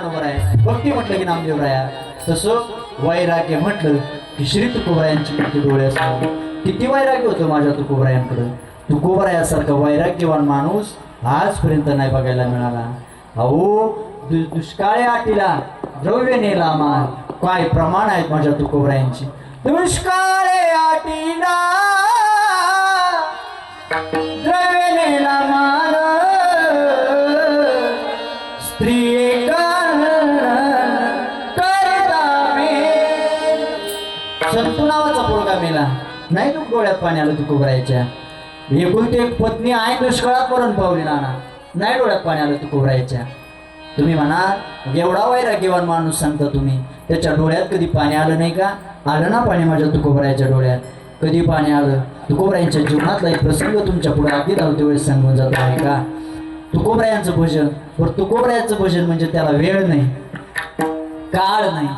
ज्ञानोबर आहे. भक्ती म्हटलं की नामदेव राया तसं वैराग्य म्हटलं की श्री तुकोबरायांची किती डोळे असतात. किती वैराग्य होतं माझ्या तुकोबरायांकडं? तुकोबरायासारखा वैराग्यवान माणूस आजपर्यंत नाही बघायला मिळाला. अहो दु दुष्काळे आटीला द्रव्य नेला मा काय प्रमाण आहेत माझ्या तुकोबरायांची? दुष्काळे आटीला द्रव्य नेला संतू नावाचा पोरगा मेला. नाही तू डोळ्यात पाणी आलं तू कोबरायच्या. एकुलती पत्नी आहे दुष्काळात मरण पावली नाना. नाही डोळ्यात पाणी आलं तू कोबरायच्या. तुम्ही म्हणा एवढा वैराग्यवान माणूस सांगता तुम्ही. त्याच्या डोळ्यात कधी पाणी आलं नाही का? आलं ना पाणी माझ्या तुकोबरायच्या डोळ्यात. कधी पाणी आलं? तुकोबरायांच्या जीवनातला एक प्रसंग तुमच्यापुढे अगदी धावते वेळेस सांगून जातो आहे का? तुकोबरायांचं भजन. पण तुकोबरायांचं भजन म्हणजे त्याला वेळ नाही. काळ नाही.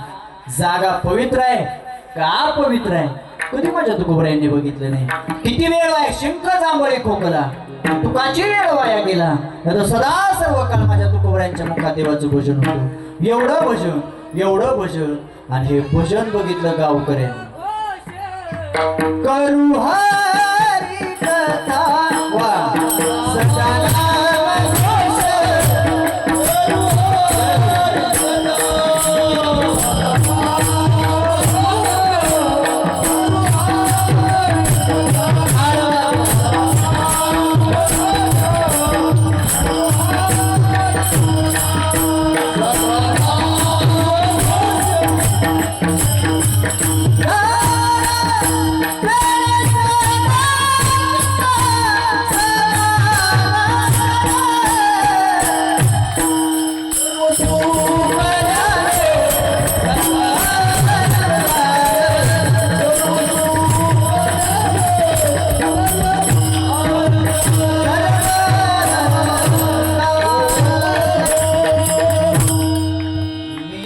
जागा पवित्र आहे. का पवित्र आहे? कधी माझ्या तुकोबऱ्यांनी बघितलं नाही? किती वेळ आहे शिंक जांभळे खोकला. तुकाची वेळ वाया गेला. तर सदा सर्व काळ माझ्या तुकोबऱ्यांच्या मुखात देवाचं भजन होतो. एवढं भजन एवढं भजन. आणि हे भजन बघितलं गावकऱ्यांनी. करू हा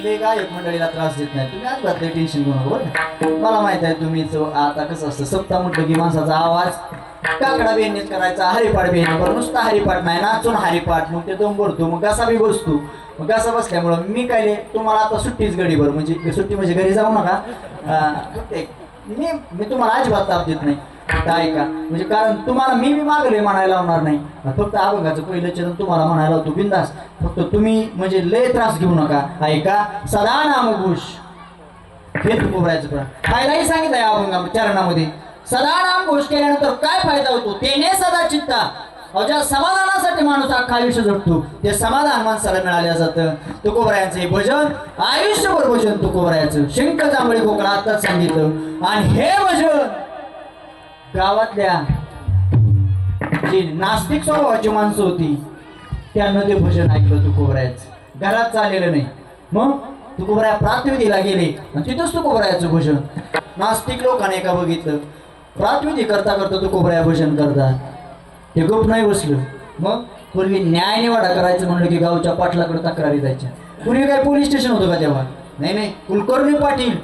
ते काय गायक मंडळीला त्रास देत नाही. तुम्ही अजिबात टेन्शन घेऊ नका मला माहीत आहे तुम्ही आता कसं असतं सप्ताह म्हटलं की माणसाचा आवाज काकडा बेहनीत करायचा हरिपाठ बेहनी बरं नुसता हरिपाठ नाही नाचून हरिपाठ मग ते दोन भरतो मग घसा बी बसतो. मग घसा बसल्यामुळं मी काय तुम्हाला आता सुट्टीच गडीभर म्हणजे सुट्टी म्हणजे घरी जाऊ नका. मी मी तुम्हाला अजिबात ताप देत नाही. ऐका? म्हणजे कारण तुम्हाला मी बी मागले म्हणायला लावणार नाही. फक्त अभंगाचं पहिलं चरण तुम्हाला म्हणायला होतो बिंदास फक्त तुम्ही म्हणजे लय त्रास घेऊ नका. ऐका? सदा नामघोष हे तू कोबरायचं फायदाही सांगितलं या अभंगा चरणामध्ये. सदा नामघोष केल्यानंतर काय फायदा होतो? तेने सदा चित्ता. अहो, ज्या समाधानासाठी माणूस अख्खा आयुष्य जगतो ते समाधान माणसाला मिळालं जातं. तुकोबरायांचं हे भजन आयुष्यभर भजन तुकोबरायाचं शंख जांभळे कोकणा आताच सांगितलं. आणि हे भजन गावातल्या जी नास्तिक स्वभावाची माणसं होती त्यानं ते भजन ऐकलं तुकोबरायाचं. घरात चाललेलं नाही. मग तुकोबराया प्रातिविधीला गेले आणि तिथंच तुकोबरायाचं भजन. नास्तिक लोकांनी का बघितलं. प्रातिविधी करता करता तुकोबराया भजन करतात. हे गप नाही बसलं. मग पूर्वी न्याय निवाडा करायचं म्हणलं की गावच्या पाटलाकडे तक्रारी जायच्या पूर्वी काय पोलीस स्टेशन होतं का तेव्हा? नाही नाही. कुलकर्णी पाटील.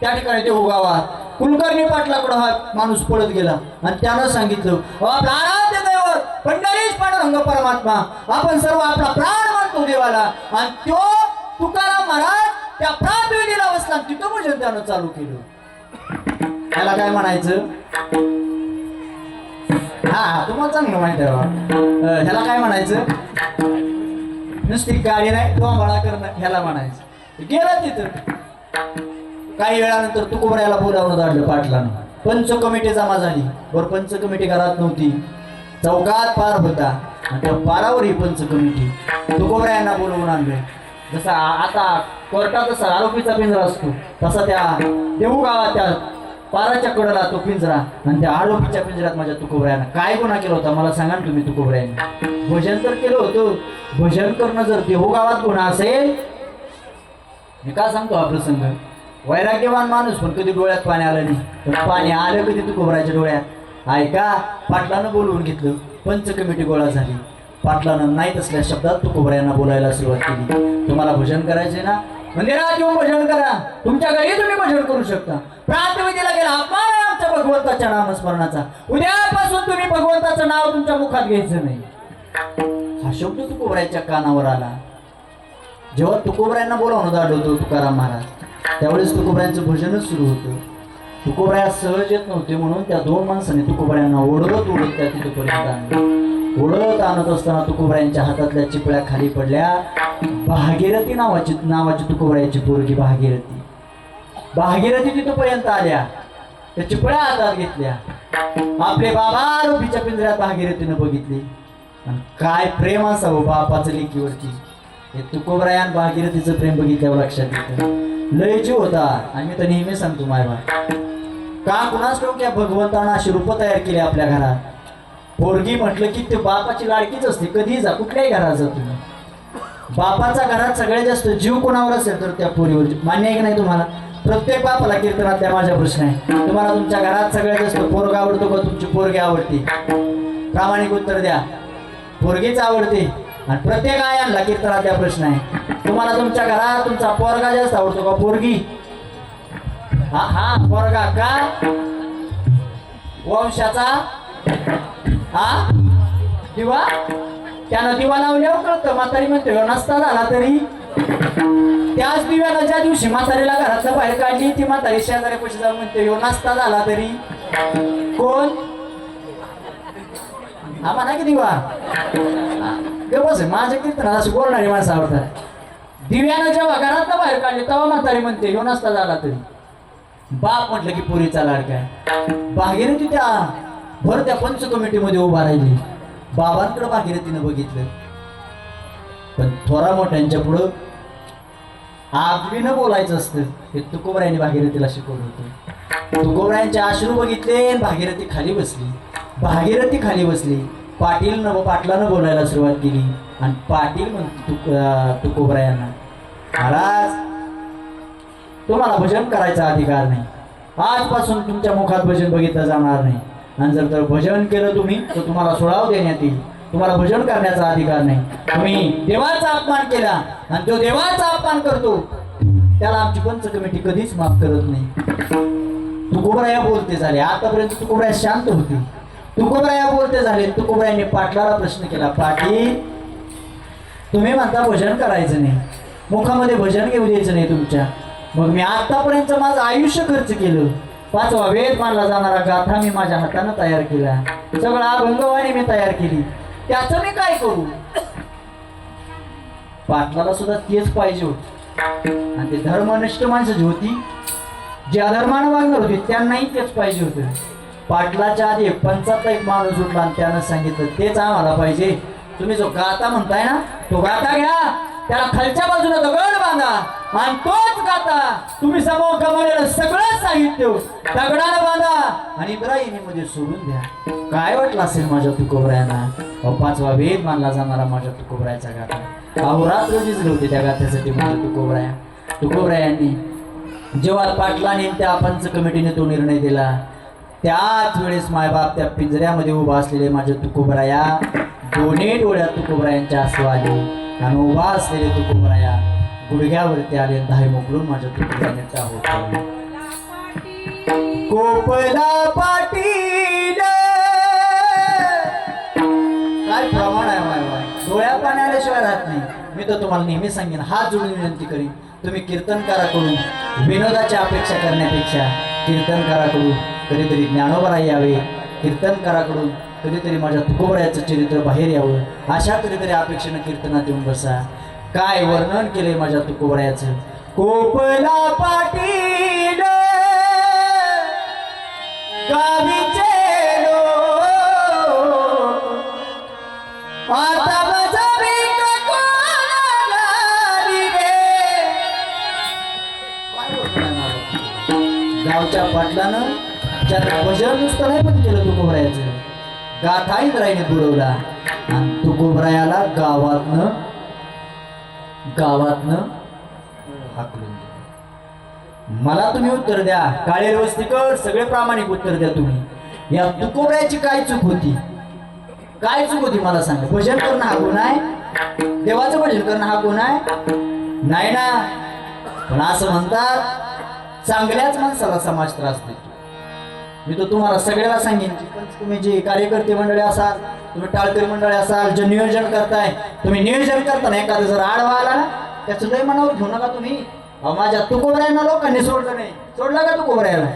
त्या ठिकाणी ते उगावात कुलकर्णी पाटलाकडं हा माणूस पळत गेला. आणि त्यानं सांगितलं आपला आराध्य दैवत पंढरीश पांडुरंग परमात्मा आपण सर्व आपला प्राण मानतो देवाला. आणि तो तुकाराम महाराज त्या प्राणीला बसला तिथं भजन त्यानं चालू केलं. त्याला काय म्हणायचं? हा तुम्हाला चांगलं माहिती आहे बा. ह्याला काय म्हणायचं? नुसती गाडी नाही तो आम्हाला करणं ह्याला म्हणायचं. गेला तिथं. काही वेळानंतर तुकोबऱ्याला बोलावून धाडलं पाटलानं. पंच कमिटी जमा झाली. वर पंच कमिटी घरात नव्हती. चौकात पार होता. आणि त्या पारावर ही पंच कमिटी. तुकोबऱ्यांना बोलवून आणलं. जसा आता कोर्टात जसा आरोपीचा पिंजरा असतो. तसा त्या देऊ गावात त्या पाराच्या कडेला तो पिंजरा आणि त्या आरोपीच्या पिंजऱ्यात माझ्या तुकोबऱ्यानं. काय गुन्हा केला होता मला सांगा ना तुम्ही तुकोबऱ्याने. भजन तर केलं होतं. भजन करणं जर देहू गावात गुन्हा असेल मी का सांगतो हा प्रसंग? वैराग्यवान माणूस पण कधी डोळ्यात पाणी आलं नाही. पाणी आलं कधी तू कोबराच्या डोळ्यात? ऐका पाटलानं बोलवून घेतलं. पंच कमिटी गोळा झाली. पाटलानं नाही तसल्या शब्दात तू कोबऱ्यांना बोलायला सुरुवात केली. तुम्हाला भजन करायचे ना? म्हणजे मंदिरात येऊन भजन करा. तुमच्या घरी तुम्ही भजन करू शकता. प्रार्थविधीला गेला अपमान आमच्या भगवंताच्या नामस्मरणाचा. उद्यापासून तुम्ही भगवंताचं नाव तुमच्या मुखात घ्यायचं नाही. हा शब्द तू कोबऱ्याच्या कानावर आला. जेव्हा तुकोबऱ्यांना बोलावणं दाडवतो तुकाराम महाराज त्यावेळेस तुकोबऱ्यांचं भजनच सुरू होतं. तुकोबऱ्या सहज येत नव्हते म्हणून त्या दोन माणसांनी तुकोबऱ्यांना ओढवत ओढत त्या तिथपर्यंत आणलं. ओढवत आणत असताना तुकोबऱ्यांच्या हातातल्या चिपळ्या खाली पडल्या. भागीरथी नावाची नावाची तुकोबऱ्याची पोरगी भागीरथी. भागीरथी तिथपर्यंत आल्या. त्या चिपळ्या हातात घेतल्या. आपले बाबा रोपीच्या पिंजऱ्यात भागीरथीनं बघितली. काय प्रेम असावं बापाचं लेकीवरती. हे तुकोबरायान भागीरथीचं प्रेम बघितल्यावर लक्षात येतं. लय जीव होता. आणि मी तर नेहमी सांगतो मायबा का कुणाच ठाऊक या भगवंतानं अशी रूपं तयार केली आपल्या घरात? पोरगी म्हटलं की ते बापाची लाडकीच असते. कधीही जा कुठल्याही घरात जा तुम्ही. बापाचा घरात सगळ्यात जास्त जीव कोणावर असेल तर त्या पोरीवर. मान्य आहे की नाही तुम्हाला? प्रत्येक बापाला कीर्तनातल्या माझा प्रश्न आहे. तुम्हाला तुमच्या घरात सगळ्यात जास्त पोरगा आवडतो का? तुमची पोरगी आवडते. प्रामाणिक उत्तर द्या. पोरगीच आवडते. आणि प्रत्येक आयांना कीर्तनातल्या प्रश्न आहे. तुम्हाला तुमच्या घरात तुमचा पोरगा जास्त आवडतो का पोरगी? हा हा पोरगा का? वंशाचा? हा? दिवा? त्यानं दिवा लावल्यावर कळतं म्हातारी म्हणते हो, नसता झाला तरी. त्याच दिव्यानं ज्या दिवशी म्हातारीला घरातलं बाहेर काढली ती म्हातारी शेजारी पैसे जाऊन म्हणते "हो, नसता झाला तरी. कोण? हा म्हणा की दिवा. बस माझ्या कीर्तनात अशी बोलणारी माणसं आवडतात. दिव्यानं जेव्हा घरात बाहेर काढले तेव्हा म्हातारी म्हणते "हो, असता झाला तरी. बाप म्हटलं की पुरीचा लाडका भागीरथी त्या भर त्या पंच कमिटीमध्ये उभा राहिली. बाबांकडे भागीरथीनं बघितलं. पण थोरा मोठ्यांच्या पुढं आगवीनं बोलायचं असतं. हे तुकोबरायांनी भागीरथीला शिकवलं होतं. तुकोबरायांचे आश्रू बघितले आणि भागीरथी खाली बसली. भागीरथी खाली बसली. पाटील न पाटलानं बोलायला सुरुवात केली. आणि पाटील म्हणतो तुकोबरायांना महाराज तुम्हाला भजन करायचा अधिकार नाही. आजपासून तुमच्या मुखात भजन बघितलं जाणार नाही. आणि जर तर भजन केलं तुम्ही तर तुम्हाला सोडाव देण्यात येईल. तुम्हाला भजन करण्याचा अधिकार नाही. तुम्ही देवाचा अपमान केला आणि जो देवाचा अपमान करतो त्याला आमची पंच कमिटी कधीच माफ करत नाही. तुकोबराया बोलते झाले. आतापर्यंत तुकोबराया शांत होती. तुकोबराया बोलते झाले. तुकोबरायांनी पाटलाला प्रश्न केला. पाटील तुम्ही म्हणता भजन करायचं नाही. मुखामध्ये भजन घेऊ द्यायचं नाही तुमच्या. मग मी आतापर्यंत माझं आयुष्य खर्च केलं. पाचवा वेद मानला जाणारा गाथा मी माझ्या हातानं तयार केला. सगळा अभंगवाणी मी तयार केली. त्याचं मी काय करू? पाटलाला सुद्धा तेच पाहिजे होत. आणि ते धर्मनिष्ठ माणसं जी होती जे अधर्मानं वागणार होते त्यांनाही तेच पाहिजे होतं. पाटलाच्या आधी एक पंचाचा एक माणूस उठला आणि त्यानं सांगितलं तेच आम्हाला पाहिजे. तुम्ही जो गाता म्हणताय ना तो गाता घ्या. त्याला खालच्या बाजूला दगड बांधा. आणि तोच गाता तुम्ही समोर कमवलेलं सगळं साहित्य दगडानं बांधा. आणि इब्राहिमीमध्ये सोडून द्या. काय वाटलं असेल माझ्या तुकोबऱ्यांना? पाचवा वेद मानला जाणारा माझ्या तुकोबऱ्याचा गाथा अहोरात रोजीच होते त्या गाथ्यासाठी माझ्या तुकोबऱ्या. तुकोबऱ्यांनी जेव्हा पाटलाने त्या पंच कमिटीने तो निर्णय दिला. त्याच वेळेस मायबाप त्या पिंजऱ्यामध्ये उभा असलेले माझ्या तुकोबराया दोन्ही डोळ्यात तुकोबरायांच्या आसू आले. आणि उभा असलेले तुकोबराया गुडघ्यावरती आले धाय मोकळून माझ्या तुकोबराने होत कोपला पाटील! काय प्रमाण आहे माय बाय डोळ्या पाणी आल्याशिवाय राहत नाही. मी तर तुम्हाला नेहमी सांगेन हात जोडून विनंती करीन. तुम्ही कीर्तनकाराकडून विनोदाची अपेक्षा करण्यापेक्षा कीर्तनकाराकडून कधीतरी ज्ञानोबराई यावे. कीर्तनकाराकडून कधीतरी माझ्या तुकोबऱ्याचं चरित्र बाहेर यावं. अशा कधीतरी अपेक्षेनं कीर्तनात येऊन बसा. काय वर्णन केलंय माझ्या तुकोबऱ्याचं कोपला पाटील गावीचे आता गावच्या पाटलानं भजन नुसतं नाही पण केलं तुकोबरायाचं गाथा इंद्रायने पुरवला आणि तुकोबरायाला गावातनं गावातनं हाकलून मला तुम्ही उत्तर द्या. काळे वस्तीकर सगळे प्रामाणिक उत्तर द्या तुम्ही. या तुकोबऱ्याची काय चूक होती? काय चूक होती मला सांगा. भजन करणं हा कोण आहे? देवाचं भजन करणं हा कोण आहे? नाही ना. पण असं म्हणतात चांगल्याच माणसाला समाज त्रास देतो. मी तर तुम्हाला सगळ्याला सांगेन पण तुम्ही जे कार्यकर्ते मंडळी असाल तुम्ही टाळकरी मंडळी असाल जे नियोजन करताय तुम्ही नियोजन करताना एखादं जर आडवा आला ना त्याचं लय मनावर घेऊ नका तुम्ही. माझ्या तुकोबऱ्यांना लोकांनी सोडलं नाही. सोडला का तुकोबऱ्याला?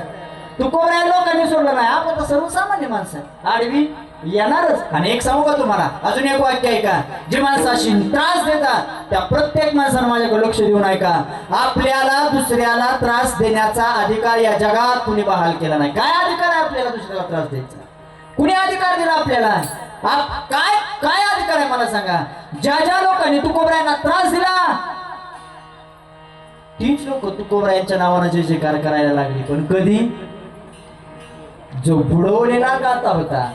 तुकोबऱ्या लोकांनी सोडलं नाही. आपण तर सर्वसामान्य माणसं. आडवी येणारच. आणि एक सांगू का तुम्हाला? अजून एक वाक्य आहे का जी माणसाशी त्रास देतात त्या प्रत्येक माणसानं माझ्याकडे लक्ष देऊन ऐका. आपल्याला दुसऱ्याला त्रास देण्याचा अधिकार या जगात कुणी बहाल केला नाही. काय अधिकार आहे आपल्याला दुसऱ्याला त्रास द्यायचा? कुणी अधिकार दिला आपल्याला? काय काय अधिकार आहे मला सांगा? ज्या ज्या लोकांनी तुकोबऱ्यांना त्रास दिला तीच लोक तुकोबऱ्यांच्या नावानं जे जयकार करायला लागली. पण कधी? जो बुडवलेला गाता होता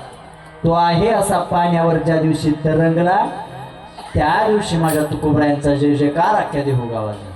तो आहे असा पाण्यावर ज्या दिवशी तरंगला त्या दिवशी माझ्या तुकोबऱ्यांचा जय जयकार अख्ख्या देहू गावाला.